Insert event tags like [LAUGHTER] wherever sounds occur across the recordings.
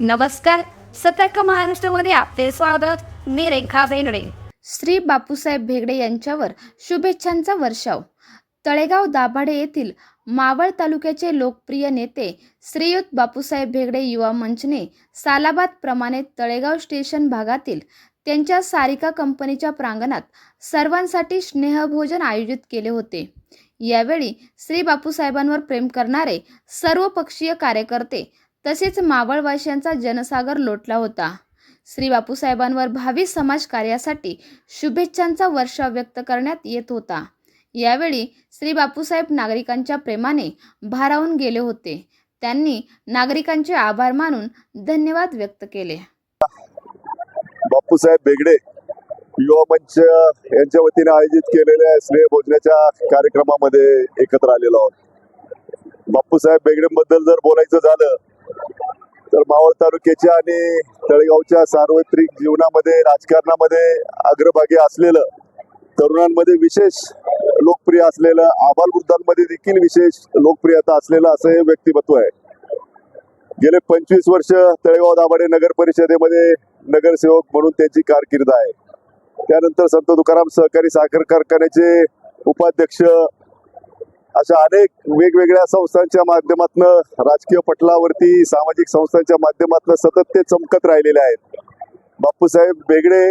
नमस्कार. सतर्क महाराष्ट्रामध्ये आपले स्वागत. मी रेखा बेनडे श्री बापूसाहेब भेगडे यांच्यावर शुभेच्छांचा वर्षाव. तळेगाव दाभाडे येथील मावळ तालुक्याचे लोकप्रिय नेते श्रीयुत बापूसाहेब भेगडे युवा मंचने सालाबाद प्रमाणे तळेगाव स्टेशन भागातील त्यांच्या सारिका कंपनीच्या प्रांगणात सर्वांसाठी स्नेहभोजन आयोजित केले होते. यावेळी श्री बापूसाहेबांवर प्रेम करणारे सर्वपक्षीय कार्यकर्ते तसेच मावळवाशांचा जनसागर लोटला होता. श्री बापूसाहेबांवर भावी समाज कार्यासाठी शुभेच्छांचा वर्षाव व्यक्त करण्यात येत होता. यावेळी श्री बापूसाहेब नागरिकांच्या प्रेमाने भारावून गेले होते. त्यांनी नागरिकांचे आभार मानून धन्यवाद व्यक्त केले. बापूसाहेब बेगडे युवा मंच यांच्या वतीने आयोजित केलेल्या स्नेह भोजनाच्या कार्यक्रमामध्ये एकत्र आलेलो आहोत. बापूसाहेब बेगडेंबद्दल जर बोलायचं झालं तर मावळ तालुक्याच्या आणि तळेगावच्या सार्वत्रिक जीवनामध्ये राजकारणामध्ये अग्रभागी असलेलं तरुणांमध्ये विशेष लोकप्रिय असलेलं आबालवृद्धांमध्ये देखील विशेष लोकप्रियता असलेलं असं हे व्यक्तिमत्व आहे. गेले पंचवीस वर्ष तळेगाव दाभाडे नगर परिषदेमध्ये नगरसेवक म्हणून त्यांची कारकीर्द आहे. त्यानंतर संत तुकाराम सहकारी साखर कारखान्याचे उपाध्यक्ष अशा अनेक वेगवेगळ्या संस्थांच्या माध्यमातून राजकीय पटलावरती सामाजिक संस्थांच्या माध्यमातून सतत ते चमकत राहिलेले आहेत. बापूसाहेब बेगडे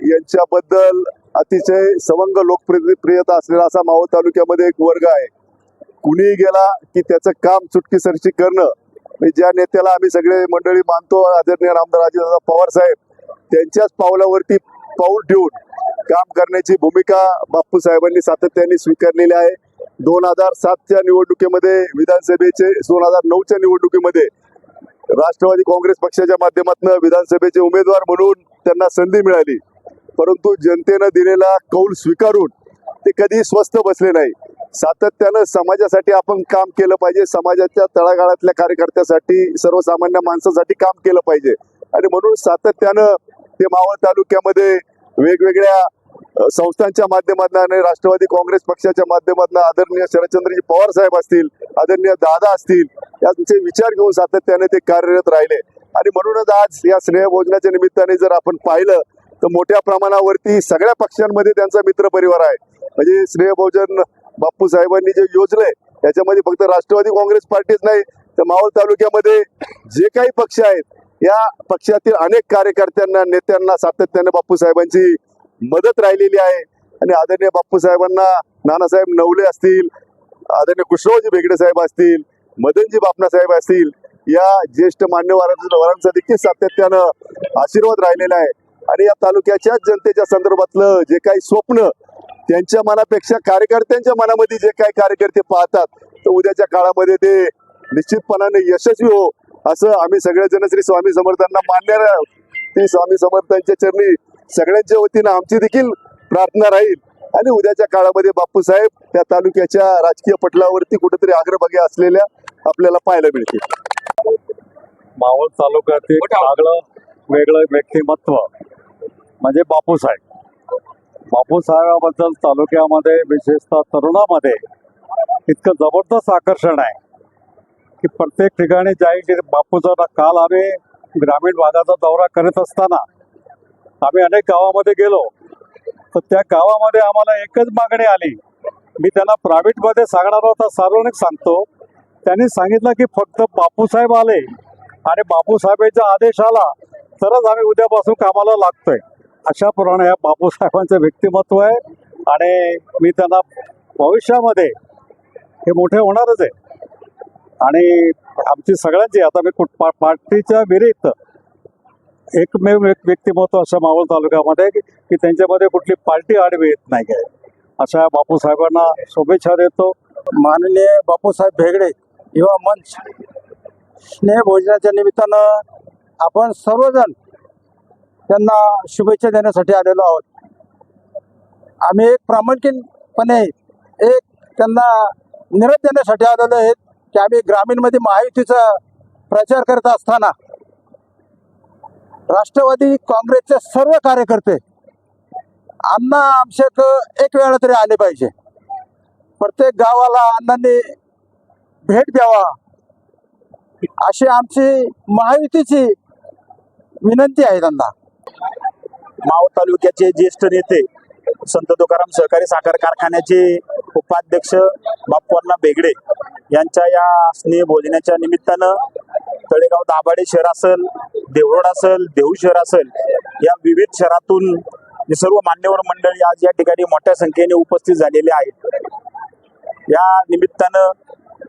यांच्याबद्दल अतिशय सवंग लोकप्रियता असलेला असा मावळ तालुक्यामध्ये एक वर्ग आहे. कुणीही गेला की त्याचं काम चुटकीसरशी करणं. म्हणजे ज्या नेत्याला आम्ही सगळे मंडळी मानतो आदरणीय रामदार अजितदादा पवार साहेब त्यांच्याच पावलावरती पाऊल ठेवून काम करण्याची भूमिका बाप्पू साहेबांनी सातत्याने स्वीकारलेली आहे. दोन हजार सातच्या निवडणुकीमध्ये विधानसभेचे दोन हजार नऊच्या निवडणुकीमध्ये राष्ट्रवादी काँग्रेस पक्षाच्या माध्यमातून विधानसभेचे उमेदवार म्हणून त्यांना संधी मिळाली. परंतु जनतेनं दिलेला कौल स्वीकारून ते कधी स्वस्थ बसले नाही. सातत्यानं समाजासाठी आपण काम केलं पाहिजे. समाजाच्या तळागाळातल्या कार्यकर्त्यासाठी सर्वसामान्य माणसासाठी काम केलं पाहिजे. आणि म्हणून सातत्यानं ते मावळ तालुक्यामध्ये वेगवेगळ्या संस्थांच्या माध्यमातून आणि राष्ट्रवादी काँग्रेस पक्षाच्या माध्यमातून आदरणीय शरदचंद्रजी पवार साहेब असतील आदरणीय दादा असतील यांचे विचार घेऊन सातत्याने ते कार्यरत राहिले. आणि म्हणूनच आज या स्नेहभोजनाच्या निमित्ताने जर आपण पाहिलं तर मोठ्या प्रमाणावरती सगळ्या पक्षांमध्ये त्यांचा मित्रपरिवार आहे. म्हणजे स्नेहभोजन बाप्पू साहेबांनी जे योजलंय त्याच्यामध्ये फक्त राष्ट्रवादी काँग्रेस पार्टीच नाही तर मावळ तालुक्यामध्ये जे काही पक्ष आहेत या पक्षातील अनेक कार्यकर्त्यांना नेत्यांना सातत्याने बाप्पू साहेबांची मदत राहिलेली आहे. आणि आदरणीय बाप्पू साहेबांना नानासाहेब नवले असतील आदरणीय कृष्णरावजी भेगडे साहेब असतील मदनजी बापना साहेब असतील या ज्येष्ठ मान्यवरांचा देखील सातत्यानं आशीर्वाद राहिलेला आहे. आणि या तालुक्याच्या जनतेच्या संदर्भातलं जे काही स्वप्न त्यांच्या मनापेक्षा कार्यकर्त्यांच्या मनामध्ये जे काही कार्यकर्ते पाहतात तर उद्याच्या काळामध्ये ते निश्चितपणाने यशस्वी हो असं आम्ही सगळेजण श्री स्वामी समर्थांना मानणार आहोत ती स्वामी समर्थांच्या चरणी सगळ्यांच्या वतीनं आमची देखील प्रार्थना राहील. आणि उद्याच्या काळामध्ये बाप्पू साहेब त्या तालुक्याच्या राजकीय पटलावरती कुठेतरी अग्रभागी असलेल्या आपल्याला पाहायला मिळतील. मावळ तालुक्यातील आगळं वेगळं व्यक्तिमत्व म्हणजे बापूसाहेब बापूसाहेबाबद्दल तालुक्यामध्ये विशेषतः तरुणामध्ये इतकं जबरदस्त आकर्षण आहे की प्रत्येक ठिकाणी जायचे बापूचा काल आम्ही ग्रामीण भागाचा दौरा करत असताना आम्ही अनेक गावामध्ये गेलो तर त्या गावामध्ये आम्हाला एकच मागणी आली. मी त्यांना प्रायव्हेटमध्ये सांगणार होता सार्वजनिक सांगतो. त्यांनी सांगितलं की फक्त बापूसाहेब आले आणि बापूसाहेबांचा आदेश आला तरच आम्ही उद्यापासून कामाला लागतोय. अशाप्रमाणे या बापूसाहेबांचं व्यक्तिमत्व आहे आणि मी त्यांना भविष्यामध्ये हे मोठे होणारच आहे. आणि आमची सगळ्यांची आता मी कुठ पा- पार्टीच्या विरुद्ध एकमेव एक व्यक्तिमत्व असं मावळ तालुक्यामध्ये की त्यांच्यामध्ये कुठली पार्टी आडवी येत नाही आहे. अशा बापूसाहेबांना शुभेच्छा देतो. माननीय बापूसाहेब भेगडे युवा मंच स्नेह भोजनाच्या निमित्तानं आपण सर्वजण त्यांना शुभेच्छा देण्यासाठी आलेलो आहोत. आम्ही एक प्रामाणिकपणे एक त्यांना निरोप देण्यासाठी आलेलो आहेत की आम्ही ग्रामीणमध्ये महायुतीचा प्रचार करत असताना राष्ट्रवादी काँग्रेसचे सर्व कार्यकर्ते अण्णा आमशेक एक वेळा तरी आले पाहिजे. प्रत्येक गावाला अण्णांनी भेट द्यावा. अशी आमची महायुतीची विनंती आहे त्यांना. माव तालुक्याचे ज्येष्ठ नेते संत तुकाराम सहकारी साखर कारखान्याचे उपाध्यक्ष बाप्पांना बेगडे यांच्या या स्नेह भोजनाच्या निमित्तानं तळेगाव दाभाडे शहर असेल देवरोड असेल देहू शहर असेल या विविध शहरातून सर्व मान्यवर मंडळी आज या ठिकाणी मोठ्या संख्येने उपस्थित झालेले आहेत. या निमित्तानं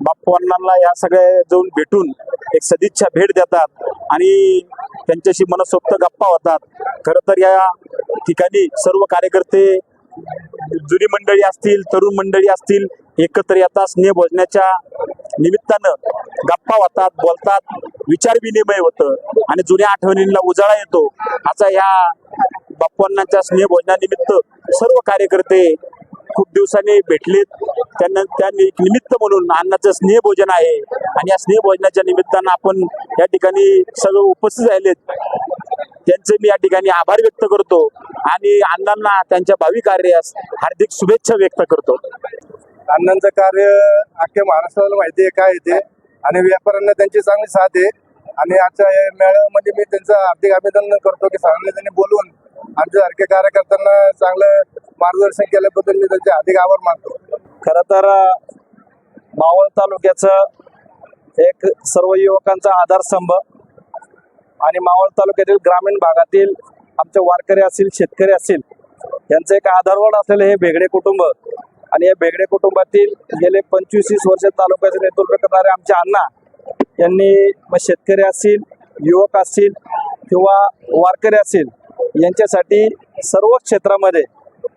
बाप्पू अण्णांना या सगळ्या जाऊन भेटून एक सदिच्छा भेट देतात आणि त्यांच्याशी मनसोक्त गप्पा होतात. खरं तर या ठिकाणी सर्व कार्यकर्ते जुनी मंडळी असतील तरुण मंडळी असतील एकत्र येतात स्नेह भोजनाच्या निमित्तानं गप्पा होतात बोलतात विचार विनिमय होतं. आणि जुन्या आठवणींना उजाळा येतो. असा ह्या बाप्पांच्या स्नेहभोजनानिमित्त सर्व कार्यकर्ते खूप दिवसांनी भेटलेत. त्यांना त्यांनी एक निमित्त म्हणून अन्नाचं स्नेहभोजन आहे. आणि या स्नेह भोजनाच्या निमित्तानं आपण या ठिकाणी सगळं उपस्थित राहिलेत. त्यांचे मी या ठिकाणी आभार व्यक्त करतो. आणि अण्णांना त्यांच्या भावी कार्यास हार्दिक शुभेच्छा व्यक्त करतो. अण्णांचं कार्य अख्ख्या महाराष्ट्राला माहिती आहे काय ते. आणि व्यापाऱ्यांना त्यांची चांगली साथ आहे. आणि आजच्या मेळाव्यामध्ये मी त्यांचं हार्दिक अभिनंदन करतो की चांगले त्यांनी बोलून आमच्यासारख्या कार्यकर्त्यांना चांगलं मार्गदर्शन केल्याबद्दल मी त्यांचे हार्दिक आभार मानतो. खरं तर मावळ तालुक्याचं एक सर्व युवकांचा आधारस्तंभ आणि मावळ तालुक्यातील ग्रामीण भागातील आमचे वारकरी असतील शेतकरी असतील यांचं एक आधारवड असलेलं हे भेगडे कुटुंब आणि या बेगडे कुटुंबातील गेले पंचवीस तीस वर्ष तालुक्याचे नेतृत्व करणारे आमचे अण्णा यांनी मग शेतकरी असतील युवक असतील किंवा वारकरी असतील यांच्यासाठी सर्व क्षेत्रामध्ये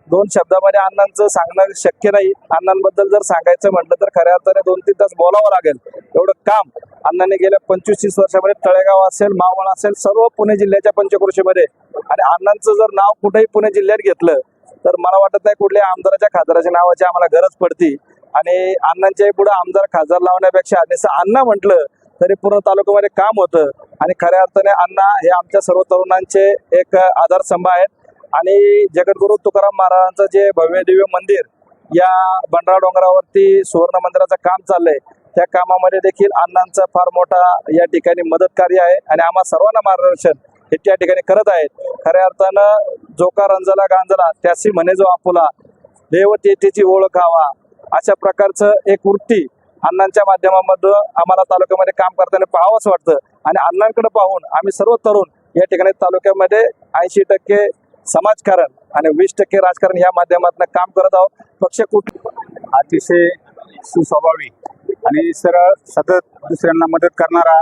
दोन शब्दामध्ये अण्णांचं सांगणं शक्य नाही. अण्णांबद्दल जर सांगायचं म्हटलं तर खऱ्या अर्थाने दोन तीन तास बोलावं लागेल. एवढं काम अण्णांनी गेल्या पंचवीस तीस वर्षामध्ये तळेगाव असेल मावळ असेल सर्व पुणे जिल्ह्याच्या पंचक्रोशीमध्ये आणि अण्णांचं जर नाव कुठेही पुणे जिल्ह्यात घेतलं तर मला वाटत नाही कुठल्या आमदाराच्या खासदाराच्या नावाची आम्हाला गरज पडती. आणि अण्णांच्याही पुढे आमदार खासदार लावण्यापेक्षा जसं अण्णा म्हटलं तरी पूर्ण तालुक्यामध्ये काम होतं. आणि खऱ्या अर्थाने अण्णा हे आमच्या सर्व तरुणांचे एक आधारस्तंभ आहेत. आणि जगद्गुरु तुकाराम महाराजांचं जे भव्य दिव्य मंदिर या बंडरा डोंगरावरती सुवर्ण मंदिराचं काम चाललंय. त्या कामामध्ये देखील अण्णांचा फार मोठा या ठिकाणी मदत कार्य आहे. आणि आम्हा सर्वांना मार्गदर्शन हे त्या ठिकाणी करत आहेत. खऱ्या अर्थानं जो का रंजला गांजला त्याशी म्हणे जो आपुला देव तेथेची ओळख हवा अशा प्रकारचं एक वृत्ती अण्णांच्या माध्यमामधून आम्हाला तालुक्यामध्ये काम करताना पाहावंच वाटतं. आणि अण्णांकडे पाहून आम्ही सर्व तरुण या ठिकाणी तालुक्यामध्ये ऐंशी टक्के समाजकारण आणि वीस टक्के राजकारण या माध्यमातून काम करत आहोत. पक्ष कुठ अतिशय सुस्वभावी आणि सरळ सतत दुसऱ्यांना मदत करणारा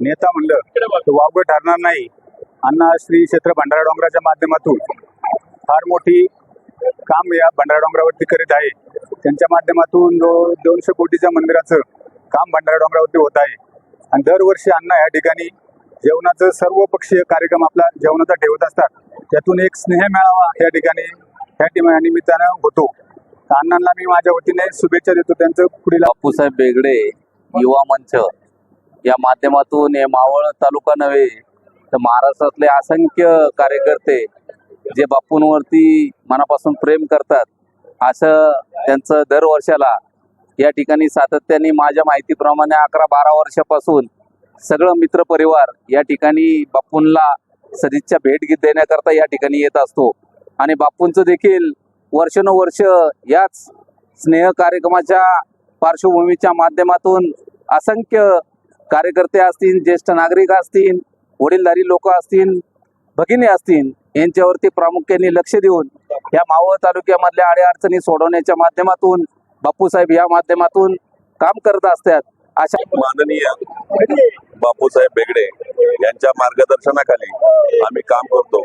नेता म्हणलं वावगं ठरणार नाही. अण्णा श्री क्षेत्र भंडारा डोंगराच्या माध्यमातून फार मोठी काम या भंडारा डोंगरावरती करीत आहे. त्यांच्या माध्यमातून जो दोनशे कोटीच्या मंदिराचं काम भंडारा डोंगरावरती होत आहे. आणि दरवर्षी अण्णा या ठिकाणी जेवणाचं सर्व पक्षीय कार्यक्रम आपला जेवणाचा ठेवत असतात. त्यातून एक स्नेह मेळावा या ठिकाणी या ठिकाणी निमित्तानं होतो. तर अण्णांना मी माझ्या वतीने शुभेच्छा देतो. त्यांचं पुढील बापूसाहेब बेगडे युवा मंच. या माध्यमातून हे मावळ तालुका नव्हे तर महाराष्ट्रातले असंख्य कार्यकर्ते जे बापूंवरती मनापासून प्रेम करतात असं त्यांचं दर वर्षाला या ठिकाणी सातत्याने माझ्या माहितीप्रमाणे अकरा बारा वर्षापासून सगळं मित्रपरिवार या ठिकाणी बापूंना सदिच्छा भेट घेत देण्याकरता या ठिकाणी येत असतो. आणि बापूंचं देखील वर्षानुवर्ष याच स्नेह कार्यक्रमाच्या पार्श्वभूमीच्या माध्यमातून असंख्य कार्यकर्ते असतील ज्येष्ठ नागरिक असतील वडीलधारी लोक असतील भगिनी असतील यांच्यावरती प्रामुख्याने लक्ष देऊन या मावळ तालुक्यामधल्या अडीअडचणी सोडवण्याच्या माध्यमातून बापूसाहेब या माध्यमातून काम करत असतात. अशा माननीय बापूसाहेब बेगडे यांच्या मार्गदर्शनाखाली आम्ही काम करतो.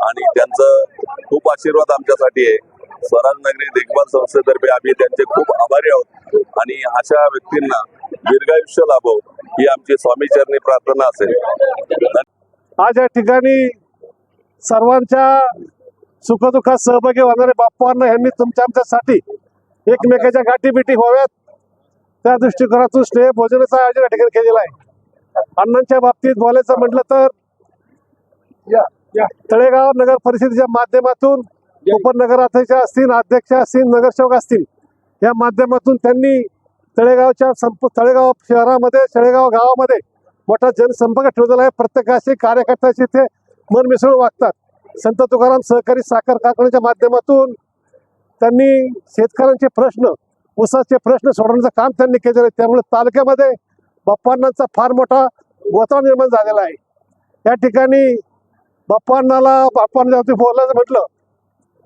आणि त्यांचं खूप आशीर्वाद आमच्यासाठी आहे. स्वराज नगरी देखभाल संस्थेतर्फे आम्ही त्यांचे खूप आभारी आहोत. आणि अशा व्यक्तींना दीर्घायुष्य लाभो ही आमची स्वामीचरणी प्रार्थना असेल. आज या ठिकाणी सर्वांच्या सुखदुःखात सहभागी होणारे बाप्पांना यांनी तुमच्या आमच्यासाठी एकमेकाच्या गाठीबिटी व्हाव्यात. त्या दृष्टिकोनातून स्नेह भोजनाचं आयोजन या ठिकाणी केलेलं आहे. अण्णांच्या बाबतीत बोलायचं म्हटलं तर या या. तळेगाव नगर परिषदेच्या माध्यमातून उपनगराध्यक्ष असतील अध्यक्ष असतील नगरसेवक असतील या माध्यमातून त्यांनी तळेगावच्या संप तळेगाव शहरामध्ये तळेगाव गावामध्ये मोठा जनसंपर्क ठेवलेला आहे. प्रत्येकाशी कार्यकर्त्याशी ते मन मिसळून वागतात. संत तुकाराम सहकारी साखर कारखान्याच्या माध्यमातून त्यांनी शेतकऱ्यांचे प्रश्न ऊसाचे प्रश्न सोडवण्याचं काम त्यांनी केलेलं आहे. त्यामुळे तालुक्यामध्ये बाप्पांनाचा फार मोठा गोताळ निर्माण झालेला आहे. या ठिकाणी बाप्पांनाला बाप्पांना बोलायचं म्हटलं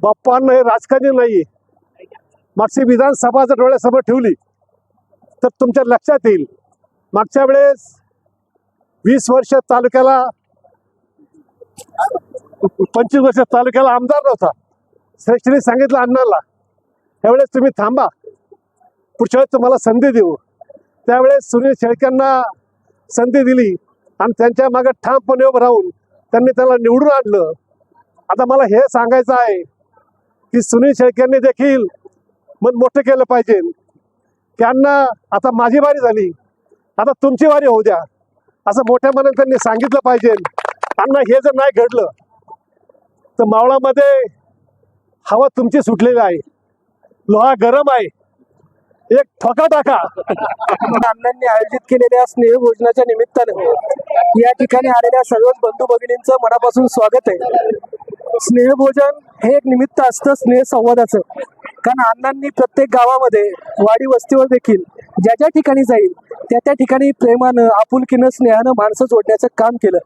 बाप्पांना हे राजकारणी नाही मागची विधानसभा जर डोळ्यासमोर ठेवली तर तुमच्या लक्षात येईल. मागच्या वेळेस वीस वर्ष तालुक्याला पंचवीस वर्ष तालुक्याला आमदार नव्हता. श्रेष्ठीने सांगितलं अण्णाला त्यावेळेस तुम्ही थांबा. पुढच्या वेळेस तुम्हाला संधी देऊ. त्यावेळेस सुनील शेळक्यांना संधी दिली आणि त्यांच्या मागे ठामपणे उभं राहून त्यांनी त्याला निवडून आणलं. आता मला हे सांगायचं आहे की सुनील शेळक्यांनी देखील मन मोठं केलं पाहिजे. त्यांना आता माझी वारी झाली. आता तुमची वारी होऊ द्या. असं मोठ्या मनाने त्यांनी सांगितलं पाहिजे. अण्णा हे जर नाही घडलं तर मावळामध्ये हवा तुमची सुटलेली आहे. लोहा गरम आहे. एक ठोका टाका. [LAUGHS] अण्णांनी आयोजित केलेल्या स्नेह भोजनाच्या या ठिकाणी आलेल्या सर्वच बंधू भगिनींचं मनापासून स्वागत आहे. स्नेहभोजन हे एक निमित्त असतं स्नेह संवादाचं. कारण अण्णांनी प्रत्येक गावामध्ये वाडी वस्तीवर देखील ज्या ज्या ठिकाणी जाईल त्या त्या ठिकाणी प्रेमानं आपुलकीनं स्नेहानं माणसं जोडण्याचं काम केलं.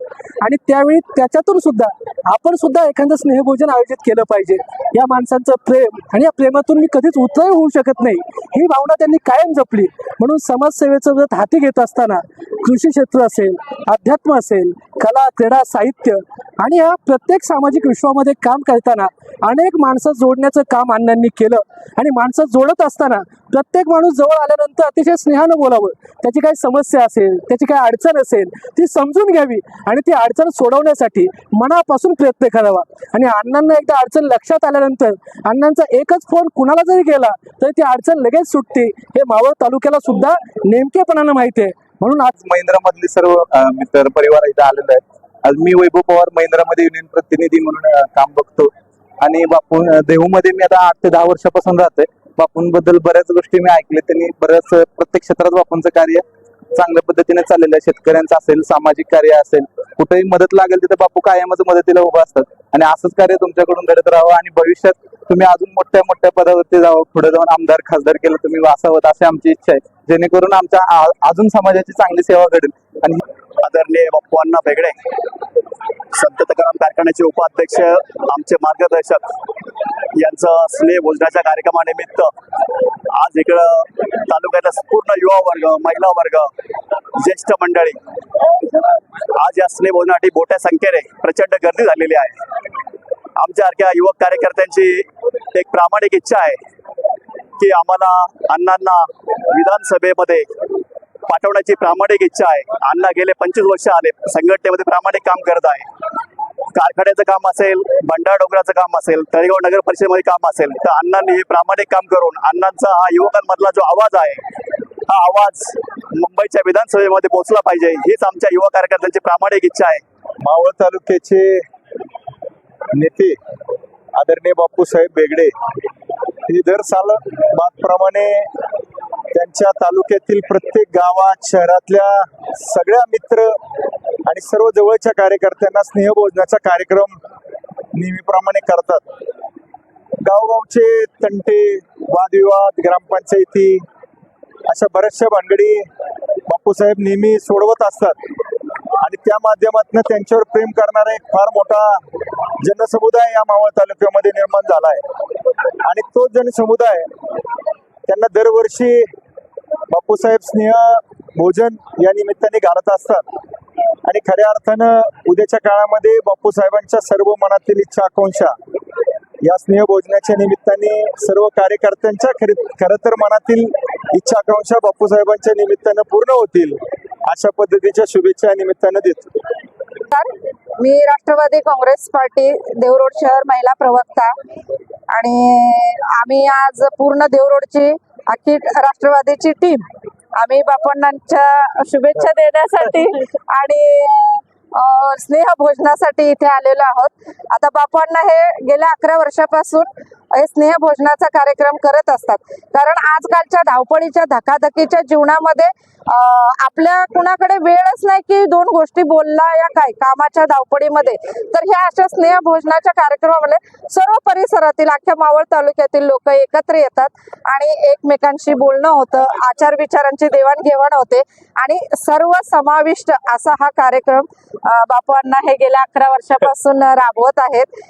आणि त्यावेळी त्याच्यातून सुद्धा आपण सुद्धा एखादं स्नेहभोजन आयोजित केलं पाहिजे. या माणसांचं प्रेम आणि या प्रेमातून मी कधीच उतरही होऊ शकत नाही. ही भावना त्यांनी कायम जपली. म्हणून समाजसेवेचं व्रत हाती घेत असताना कृषी क्षेत्र असेल अध्यात्म असेल कला क्रीडा साहित्य आणि या प्रत्येक सामाजिक विश्वामध्ये काम करताना अनेक माणसं जोडण्याचं काम अण्णांनी केलं. आणि माणसं जोडत असताना प्रत्येक माणूस जवळ आल्यानंतर अतिशय स्नेहानं बोलावं. त्याची काही समस्या असेल त्याची काही अडचण असेल ती समजून घ्यावी आणि ती अडचण सोडवण्यासाठी मनापासून प्रयत्न करावा. आणि अण्णांना एकदा अडचण लक्षात आल्यानंतर अण्णांचा एकच फोन कुणाला जरी गेला तरी ती अडचण लगेच सुटते. हे मावळ तालुक्याला सुद्धा नेमकेपणानं माहिती आहे. म्हणून आज महिंद्रा मधले सर्व मित्र परिवार इथं आलेले आहेत. आज मी वैभव पवार महिंद्रा मध्ये युनियन प्रतिनिधी म्हणून काम बघतो. आणि बापू देहूमध्ये मी आता आठ ते दहा वर्षापासून राहतोय. बापूंबद्दल बऱ्याच गोष्टी मी ऐकले त्यांनी बऱ्याच प्रत्येक क्षेत्रात बापूंचं कार्य चांगल्या पद्धतीने चाललेलं आहे. शेतकऱ्यांचं असेल सामाजिक कार्य असेल कुठेही मदत लागेल तिथे बापू कायमच मदतीला उभा असतात. आणि असंच कार्य तुमच्याकडून घडत राहावं आणि भविष्यात तुम्ही अजून मोठ्या मोठ्या पदावरती जावं. पुढे जाऊन आमदार खासदार केलं तुम्ही वासावत अशी आमची इच्छा आहे. जेणेकरून आमच्या अजून समाजाची चांगली सेवा घडेल. आणि आदरणीय बाप्पू अण्णा बेगडे संत तुकाराम कारखान्याचे उपाध्यक्ष आमचे मार्गदर्शक यांचं स्नेह भोजनाच्या कार्यक्रमानिमित्त आज इकडं तालुक्यातला पूर्ण युवा वर्ग महिला वर्ग ज्येष्ठ मंडळी आज या स्नेह भोजनासाठी मोठ्या संख्येने प्रचंड गर्दी झालेली आहे. आमच्यासारख्या युवक कार्यकर्त्यांची एक प्रामाणिक इच्छा आहे. की आम्हाला अण्णांना विधानसभेमध्ये पाठवण्याची प्रामाणिक इच्छा आहे. अण्णा गेले पंचवीस वर्ष आले. संघटनेमध्ये प्रामाणिक काम करत आहे. कारखान्याचं काम असेल भंडार डोंगराचं काम असेल तळेगाव नगर परिषदेमध्ये काम असेल तर अण्णांनी हे प्रामाणिक काम करून अण्णांचा हा युवकांमधला जो आवाज आहे हा आवाज मुंबईच्या विधानसभेमध्ये पोहोचला पाहिजे. हीच आमच्या युवा कार्यकर्त्यांची प्रामाणिक इच्छा आहे. मावळ तालुक्याचे नेते आदरणीय बापूसाहेब बेगडे ही दर साल बातप्रमाणे त्यांच्या तालुक्यातील प्रत्येक गावात शहरातल्या सगळ्या मित्र आणि सर्व जवळच्या कार्यकर्त्यांना स्नेहभोजनाचा कार्यक्रम नेहमीप्रमाणे करतात. गावगावचे तंटे वादविवाद ग्रामपंचायती अशा बऱ्याचशा भानगडी बापूसाहेब नेहमी सोडवत असतात. आणि त्या माध्यमातून त्यांच्यावर प्रेम करणारा एक फार मोठा जनसमुदाय या मावळ तालुक्यामध्ये निर्माण झाला आहे. आणि तो जनसमुदाय त्यांना दरवर्षी बापूसाहेब स्नेह भोजन या निमित्ताने घालत असतात. आणि खऱ्या अर्थानं उद्याच्या काळामध्ये बापूसाहेबांच्या सर्व मनातील इच्छा आकांक्षा या स्नेह भोजनाच्या निमित्ताने सर्व कार्यकर्त्यांच्या खरे खरं तर मनातील इच्छा आकांक्षा बापूसाहेबांच्या निमित्तानं पूर्ण होतील. अशा पद्धतीच्या शुभेच्छा निमित्तानं देतो. मी राष्ट्रवादी काँग्रेस पार्टी देवरोड शहर महिला प्रवक्ता आणि आम्ही आज पूर्ण देवरोडची अख्खी राष्ट्रवादीची टीम आम्ही बापण्णांच्या शुभेच्छा देण्यासाठी आणि स्नेह भोजनासाठी इथे आलेलो आहोत. आता बापण्णा हे गेल्या अकरा वर्षापासून हे स्नेह भोजनाचा कार्यक्रम करत असतात. कारण आजकालच्या धावपळीच्या धकाधकीच्या जीवनामध्ये आपल्या कुणाकडे वेळच नाही की दोन गोष्टी बोलला या काय कामाच्या धावपडीमध्ये तर ह्या अशा स्नेह भोजनाच्या कार्यक्रमामध्ये सर्व परिसरातील अख्ख्या मावळ तालुक्यातील लोक एकत्र येतात आणि एकमेकांशी बोलणं होतं आचार विचारांची देवाणघेवाण होते आणि सर्व समाविष्ट असा हा कार्यक्रम बापांना हे गेल्या अकरा वर्षापासून राबवत आहेत.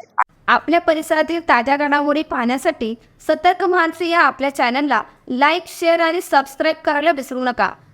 आपल्या परिसरातील ताज्या घडामोडी पाहण्यासाठी सतर्क मानसी या आपल्या चॅनलला लाईक शेअर आणि सबस्क्राईब करायला विसरू नका.